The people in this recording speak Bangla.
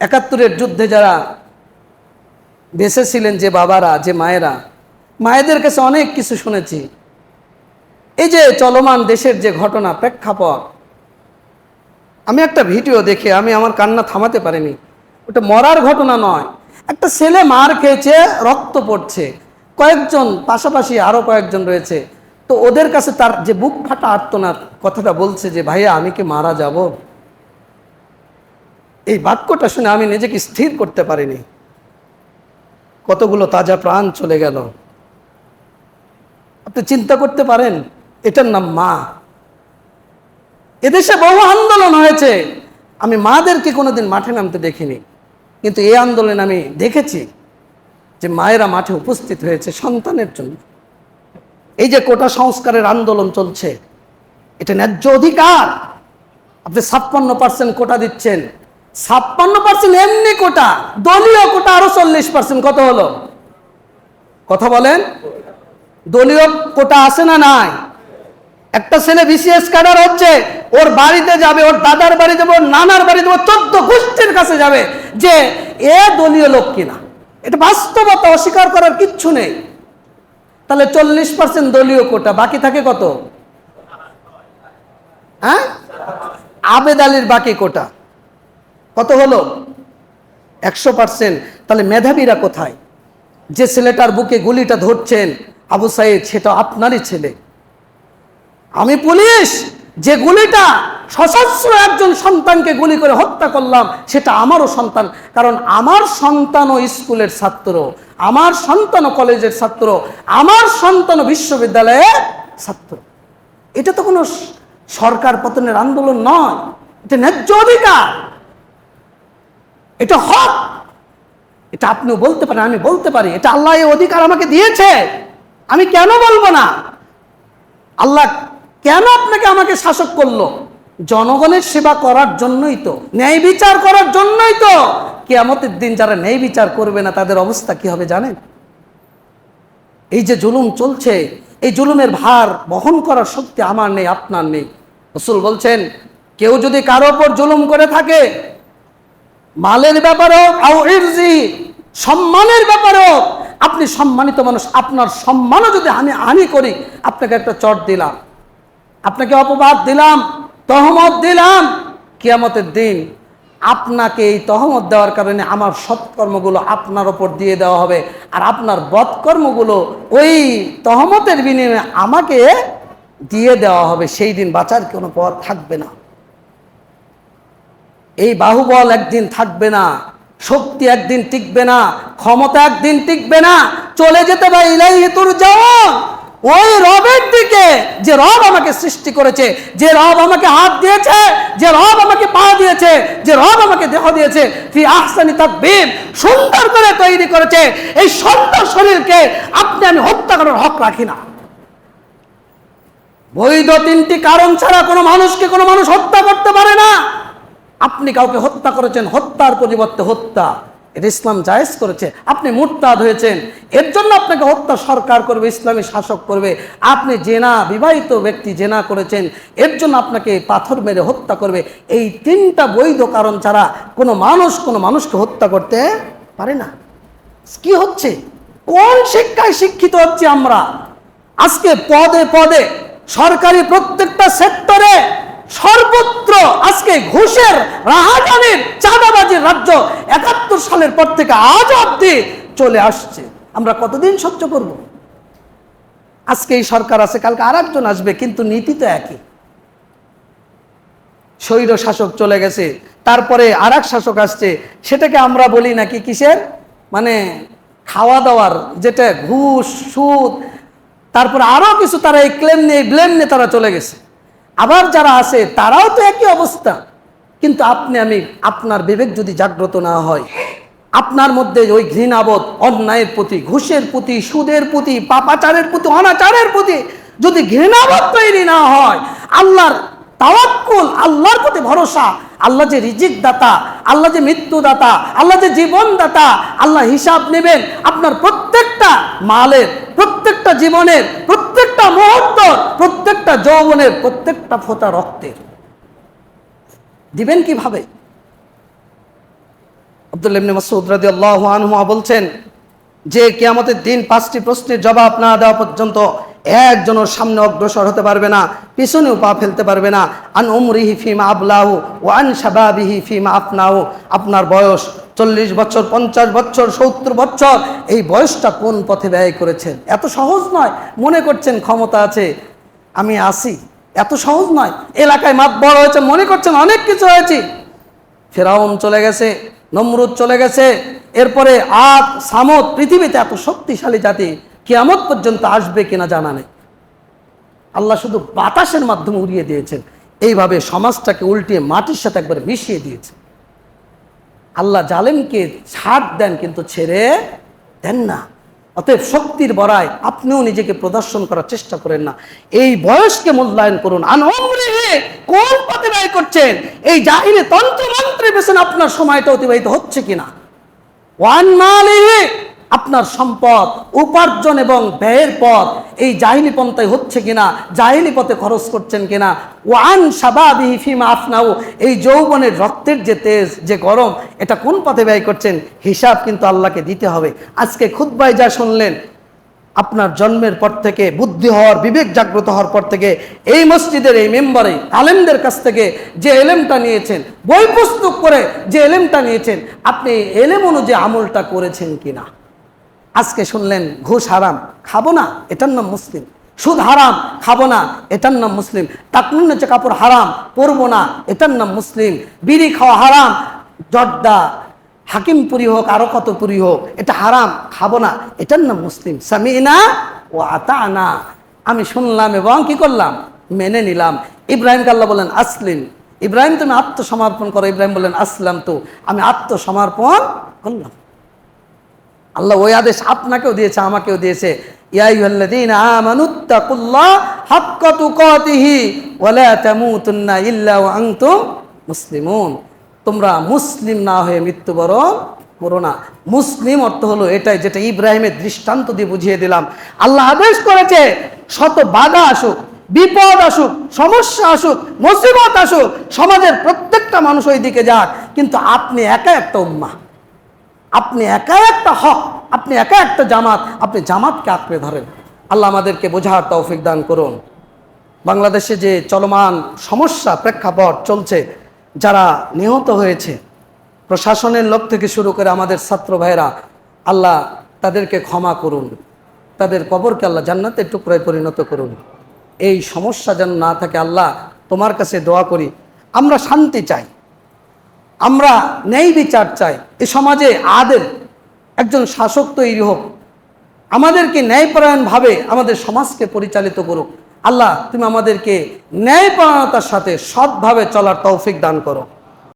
একাত্তরের যুদ্ধে যারা বেঁচে ছিলেন যে বাবারা, যে মায়েরা, মায়েদের কাছে অনেক কিছু শুনেছি। এই যে চলমান দেশের যে ঘটনা, প্রেক্ষাপট, আমি একটা ভিডিও দেখে আমি আমার কান্না থামাতে পারিনি। ওটা মরার ঘটনা নয়। একটা ছেলে মার খেয়েছে, রক্ত পড়ছে। কয়েকজন, পাশাপাশি আরও কয়েকজন রয়েছে। তো ওদের কাছে তার যে বুক ফাটা আর্তনাদ, কথাটা বলছে যে, ভাইয়া, আমি কি মারা যাব? এই বাক্যটা শুনে আমি নিজেকে স্থির করতে পারিনি। কতগুলো তাজা প্রাণ চলে গেল। আপনি চিন্তা করতে পারেন, এটার নাম মা। এদেশে বহু আন্দোলন হয়েছে। আমি মাদেরকে কোনোদিন মাঠে নামতে দেখিনি। কিন্তু এই আন্দোলন আমি দেখেছি যে মায়েরা মাঠে উপস্থিত হয়েছে সন্তানের জন্য। এই যে কোটা সংস্কারের আন্দোলন চলছে, এটা ন্যায্য অধিকার। আপনি ছাপ্পান্ন পার্সেন্ট কোটা দিচ্ছেন। ছাপ্পান্ন পার্সেন্ট এমনি কোটা, দলীয় কোটা আরও চল্লিশ পার্সেন্ট কত হলো? কথা বলেন। দলীয় কোটা আছে না নাই? একটা ছেলে বিসিএস ক্যাডার হচ্ছে, ওর বাড়িতে যাবে, ওর দাদার বাড়ি যাবে, ওর নানার বাড়ি যাবে চোদ্দ গোষ্ঠীর কাছে যাবে যে এ দলীয় লোক কিনা। এটা বাস্তবতা অস্বীকার করার কিচ্ছু নেই। তাহলে চল্লিশ পার্সেন্ট দলীয় কোটা, বাকি থাকে কত? হ্যাঁ? আবেদ আলীর বাকি কোটা। কত হলো? একশো পার্সেন্ট। তাহলে মেধাবীরা কোথায়? যে ছেলেটার বুকে গুলিটা ধরছেন আবু সাইদ, সেটা আপনারই ছেলে। আমি পুলিশ! যে গুলিটা সশস্ত্র একজন সন্তানকে গুলি করে হত্যা করলাম, সেটা আমারও সন্তান। কারণ আমার সন্তানও স্কুলের ছাত্র, আমার সন্তানও কলেজের ছাত্র, আমার সন্তানও বিশ্ববিদ্যালয়ের ছাত্র। এটা তো কোনো সরকার পতনের আন্দোলন নয়, এটা ন্যায্য অধিকার। এটা হক। এটা আপনিও বলতে পারেন, আমি বলতে পারি। এটা আল্লাহ এই অধিকার আমাকে দিয়েছে। আমি কেন বলব না? আল্লাহ কেন আপনাকে আমাকে শাসক করল? জনগণের সেবা করার জন্যই তো, ন্যায় বিচার করার জন্যই তো। কেয়ামতের দিন যারা ন্যায় বিচার করবে না, তাদের অবস্থা কি হবে জানেন? এই যে জুলুম চলছে, এই জুলুমের ভার বহন করার শক্তি আমার নেই, আপনার নেই। রসুল বলছেন, কেউ যদি কারও ওপর জুলুম করে থাকে মালের ব্যাপারে হোক আও ইরজি, সম্মানের ব্যাপারে হোক আপনি সম্মানিত মানুষ, আপনার সম্মানও যদি আমি হানি করি, আপনাকে একটা চট দিলাম। আপনাকে অপবাদ দিলাম, তহমত দিলাম, কিয়ামতের দিন আপনাকে এই তহমত দেওয়ার কারণে আমার সৎকর্মগুলো আপনার ওপর দিয়ে দেওয়া হবে। আর আপনার বৎকর্মগুলো ওই তহমতের বিনিময়ে আমাকে দিয়ে দেওয়া হবে। সেই দিন বাঁচার কোনো পথ থাকবে না। এই বাহুবল একদিন থাকবে না, শক্তি একদিন টিকবে না, ক্ষমতা একদিন টিকবে না, চলে যেতে যাওয়া ওই রবের দিকে, যে রব আমাকে সৃষ্টি করেছে, যে রব আমাকে হাত দিয়েছে, যে রব আমাকে পা দিয়েছে, যে রব আমাকে দেহ দিয়েছে সুন্দর করে তৈরি করেছে। এই সুন্দর শরীরকে আপনি, আমি হত্যা করার হক রাখি না। বৈধ তিনটি কারণ ছাড়া কোনো মানুষকে কোনো মানুষ হত্যা করতে পারে না। আপনি কাউকে হত্যা করেছেন, হত্যার পরিবর্তে হত্যা। এটা ইসলাম জায়েজ করেছে। আপনি মুরতাদ হয়েছেন। এর জন্য আপনাকে হত্যা সরকার করবে, ইসলামী শাসক করবে। আপনি জেনা, বিবাহিত ব্যক্তি জেনা করেছেন। এর জন্য আপনাকে পাথর মেরে হত্যা করবে। এই তিনটা বৈধ কারণ ছাড়া কোনো মানুষ কোনো মানুষকে হত্যা করতে পারে না। কি হচ্ছে? কোন শিক্ষায় শিক্ষিত হচ্ছে আমরা? আজকে পদে পদে সরকারি প্রত্যেকটা সেক্টরে সর্বত্র আজকে ঘুষের রাহাজানির চাঁদাবাজির রাজ্য একাত্তর সালের পর থেকে আজ অব্দি চলে আসছে। আমরা কতদিন সহ্য করব? আজকে এই সরকার আছে, কালকে আর একজন আসবে, কিন্তু নীতি তো একই। স্বৈর শাসক চলে গেছে, তারপরে আর শাসক আসছে, সেটাকে আমরা বলি নাকি কিসের? মানে খাওয়া দাওয়ার, যেটা ঘুষ, সুদ, তারপরে আরও কিছু তারা এই ক্লেম নিয়ে ব্লেম নিয়ে তারা চলে গেছে। আবার যারা আছে, তারাও তো একই অবস্থা। কিন্তু আপনি, আমি, আপনার বিবেক যদি জাগ্রত না হয়, আপনার মধ্যে ওই ঘৃণাবোধ, অন্যায়ের প্রতি, ঘুষের প্রতি, সুদের প্রতি, পাপাচারের প্রতি, অনাচারের প্রতি যদি ঘৃণাবোধ তৈরি না হয়, আল্লাহর তাওয়াক্কুল, আল্লাহর প্রতি ভরসা, আল্লাহ যে রিজিক দাতা আল্লাহ যে মৃত্যু দাতা আল্লাহ যে জীবন দাতা আল্লাহ হিসাব নেবেন আপনার প্রত্যেকটা মালের, প্রত্যেকটা জীবনের, প্রত্যেকটা মুহূর্ত প্রত্যেকটা যৌবনের, প্রত্যেকটা ফোঁটা রক্তের। দিবেন কীভাবে? আব্দুল্লাহ ইবনে মাসউদ বলছেন, যে কিয়ামতের দিন পাঁচটি প্রশ্নের জবাব না দেওয়া পর্যন্ত একজনের সামনে অগ্রসর হতে পারবে না, পিছনেও পা ফেলতে পারবে না। আন উমরিহি ফিমা আবলাহু ও আন শাবাবিহি ফিমা আপনাহু আপনার বয়স চল্লিশ বছর, পঞ্চাশ বছর, সত্তর বছর, এই বয়সটা কোন পথে ব্যয় করেছেন? এত সহজ নয়। মনে করছেন ক্ষমতা আছে আমি আসি। এত সহজ নয়। এলাকায় মাত বড় হয়েছে, মনে করছেন অনেক কিছু হয়েছে। ফেরাউন চলে গেছে, নমরুদ চলে গেছে। এরপরে আদ, সামদ পৃথিবীতে এত শক্তিশালী জাতি কিয়ামত পর্যন্ত আসবে কিনা জানা নেই। আল্লাহ শুধু বাতাসের মাধ্যমে উড়িয়ে দিয়েছেন। এইভাবে সমাজটাকে উল্টিয়ে মাটির সাথে একবার মিশিয়ে দিয়েছে। আল্লাহ জালেমকে ছাড় দেন, কিন্তু ছেড়ে দেন না। অতএব শক্তির বড়ায় আপনিও নিজেকে প্রদর্শন করার চেষ্টা করেন না। এই বয়সকে মূল্যায়ন করুন। কোন পথে ব্যয় করছেন? এই জাহিনে তন্ত্রমন্ত্রে মন্ত্রে পেছনে আপনার সময়টা অতিবাহিত হচ্ছে কিনা। ওয়ান মালিহি আপনার সম্পদ, উপার্জন এবং ব্যয়ের পথ, এই জাহিলি পন্থায় হচ্ছে কিনা জাহিনী পথে খরচ করছেন কিনা? ওয়ান সাবাবিহি ফিমা আফনাউ, এই যৌবনের রক্তের যে তেজ, যে গরম, এটা কোন পথে ব্যয় করছেন? হিসাব কিন্তু আল্লাহকে দিতে হবে। আজকে খুদ্বাই যা শুনলেন, আপনার জন্মের পর থেকে, বুদ্ধি হওয়ার বিবেক জাগ্রত হওয়ার পর থেকে, এই মসজিদের, এই মেম্বারে, আলেমদের কাছ থেকে যে এলেমটা নিয়েছেন, বই পুস্তক করে যে এলেমটা নিয়েছেন, আপনি এলেম অনুযায়ী আমলটা করেছেন কিনা? আজকে শুনলেন ঘুষ হারাম, খাব না, এটার নাম মুসলিম। সুদ হারাম, খাব না, এটার নাম মুসলিম। টাকনুন নেচে কাপড় হারাম, পরবো না, এটার নাম মুসলিম। বিড়ি খাওয়া হারাম, জর্দা, হাকিমপুরি হোক, আরও কত পুরি হোক, এটা হারাম, খাব না, এটার নাম মুসলিম। সামিনা ও আতা না আমি শুনলাম এবং কি করলাম? মেনে নিলাম। ইব্রাহিম আল্লাহ বলেন আসলিম। ইব্রাহিম, তুমি আত্মসমর্পণ করো। ইব্রাহিম বললেন, আসলাম তো। আমি আত্মসমর্পণ করলাম। আল্লাহ ওই আদেশ আপনাকেও দিয়েছে, আমাকেও দিয়েছে। মুসলিমুন। তোমরা মুসলিম না হয়ে মৃত্যুবরণ করো না। মুসলিম অর্থ হলো এটাই যেটা ইব্রাহিমের দৃষ্টান্ত দিয়ে বুঝিয়ে দিলাম। আল্লাহ আদেশ করেছে, শত বাধা আসুক, বিপদ আসুক, সমস্যা আসুক, মুসিবত আসুক, সমাজের প্রত্যেকটা মানুষ ওই দিকে যাক। কিন্তু আপনি একা একটা উম্মা আপনি একা একটা হক, আপনি একা একটা জামাত, আপনি জামাতকে আঁকড়ে ধরেন। আল্লাহ আমাদেরকে বোঝার তৌফিক দান করুন। বাংলাদেশে যে চলমান সমস্যা প্রেক্ষাপট চলছে, যারা নিহত হয়েছে, প্রশাসনের লোক থেকে শুরু করে আমাদের ছাত্র ভাইরা আল্লাহ তাদেরকে ক্ষমা করুন। তাদের কবরকে আল্লাহ জান্নাতের টুকরায় পরিণত করুন। এই সমস্যা যেন না থাকে, আল্লাহ তোমার কাছে দোয়া করি। আমরা শান্তি চাই। আমরা ন্যায় বিচার চাই, এ সমাজে আদের একজন শাসক তৈরি হোক। আমাদেরকে ন্যায়পরায়ণভাবে আমাদের সমাজকে পরিচালিত করুক। আল্লাহ, তুমি আমাদেরকে ন্যায়পরায়ণতার সাথে সৎভাবে চলার তৌফিক দান করো।